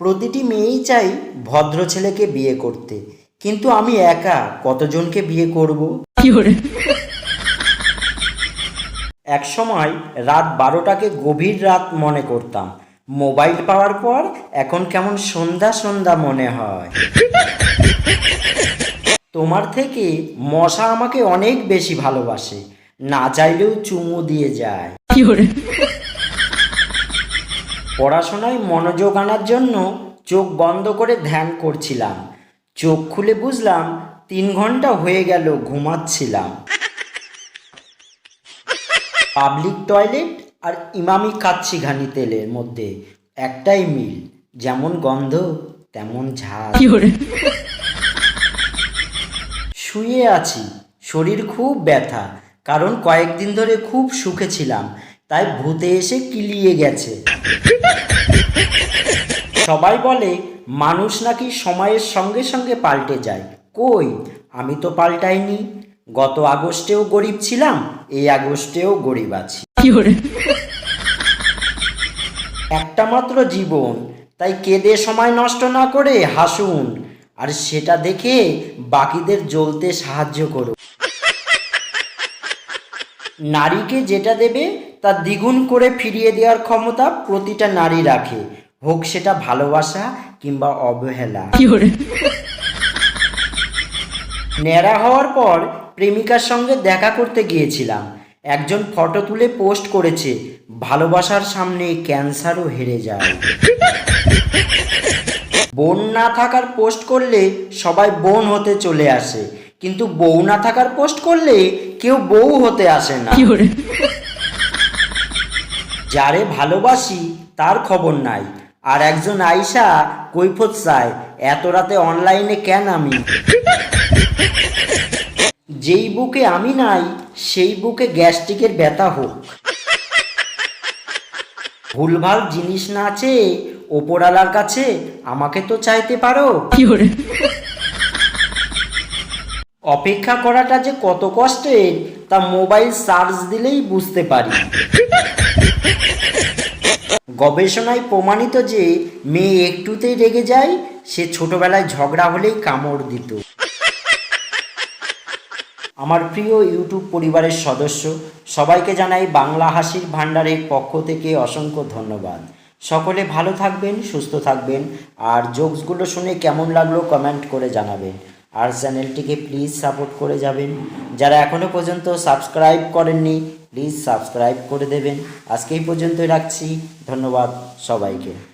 প্রতিটি মেয়েই চাই ভদ্র ছেলেকে বিয়ে করতে। কিন্তু আমি একা কতজনকে বিয়ে করব? এক সময় রাত বারোটাকে গভীর রাত মনে করতাম। মোবাইল পাওয়ার পর এখন কেমন সন্ধ্যা সন্ধ্যা মনে হয়। তোমার থেকে মশা আমাকে অনেক বেশি ভালোবাসে। না চাইলেও চুমু দিয়ে যায়। পড়াশোনায় মনোযোগ আনার জন্য চোখ বন্ধ করে ধ্যান করছিলাম। চোখ খুলে বুঝলাম তিন ঘণ্টা হয়ে গেল ঘুমাচ্ছিলাম। পাবলিক টয়লেট আর ইমামি কাচ্ছি ঘানি তেলের মধ্যে। একটাই মিল যেমন গন্ধ তেমন ঝাল। শুয়ে আছি শরীর খুব ব্যথা কারণ কয়েকদিন ধরে খুব সুখে ছিলাম। তাই ভূতে এসে কিলিয়ে গেছে। সবাই বলে মানুষ নাকি সময়ের সঙ্গে সঙ্গে পাল্টে যায়। কই? আমি তো পাল্টাইনি। গত আগস্টেও গরিব ছিলাম এই আগস্টেও গরিব আছি। একটা মাত্র জীবন তাই কেঁদে সময় নষ্ট না করে হাসুন আর সেটা দেখে বাকিদের জ্বলতে সাহায্য করুন। নারীকে যেটা দেবে তা দ্বিগুণ করে ফিরিয়ে দেওয়ার ক্ষমতা প্রতিটা নারী রাখে। হোক সেটা ভালোবাসা কিংবা অবহেলা। ন্যাড়া হওয়ার পর প্রেমিকার সঙ্গে দেখা করতে গিয়েছিলাম। একজন ফটো তুলে পোস্ট করেছে ভালোবাসার সামনে ক্যান্সারও হেরে যায়। বোন না থাকার পোস্ট করলে সবাই বোন হতে চলে আসে কিন্তু বউ না থাকার পোস্ট করলে কেউ বউ হতে আসে না। যারে ভালোবাসি তার খবর নাই। আর একজন আইসা কৈফত চায় এত রাতে অনলাইনে কেন আমি? যেই বুকে আমি নাই সেই বুকে গ্যাস্ট্রিকের ব্যথা হোক। ভুলভাল জিনিস না আছে ওপরালার কাছে আমাকে তো চাইতে পারো। অপেক্ষা করাটা যে কত কষ্টের তা মোবাইল চার্জ দিলেই বুঝতে পারি। গবেষণায় প্রমাণিত যে মেয়ে একটুতেই রেগে যায়, সে ছোটবেলায় ঝগড়া হলেই কামড় দিত। আমার প্রিয় ইউটিউব পরিবারের সদস্য, সবাইকে জানাই বাংলা হাসির ভাণ্ডারের পক্ষ থেকে অসংখ্য ধন্যবাদ। সকলে ভালো থাকবেন, সুস্থ থাকবেন, আর জোকসগুলো শুনে কেমন লাগল কমেন্ট করে জানাবেন। আর চ্যানেলটিকে প্লিজ সাপোর্ট করে যাবেন। যারা এখনও পর্যন্ত সাবস্ক্রাইব করেননি প্লিজ সাবস্ক্রাইব করে দেবেন। আজকে এই পর্যন্তই রাখছি। ধন্যবাদ সবাইকে।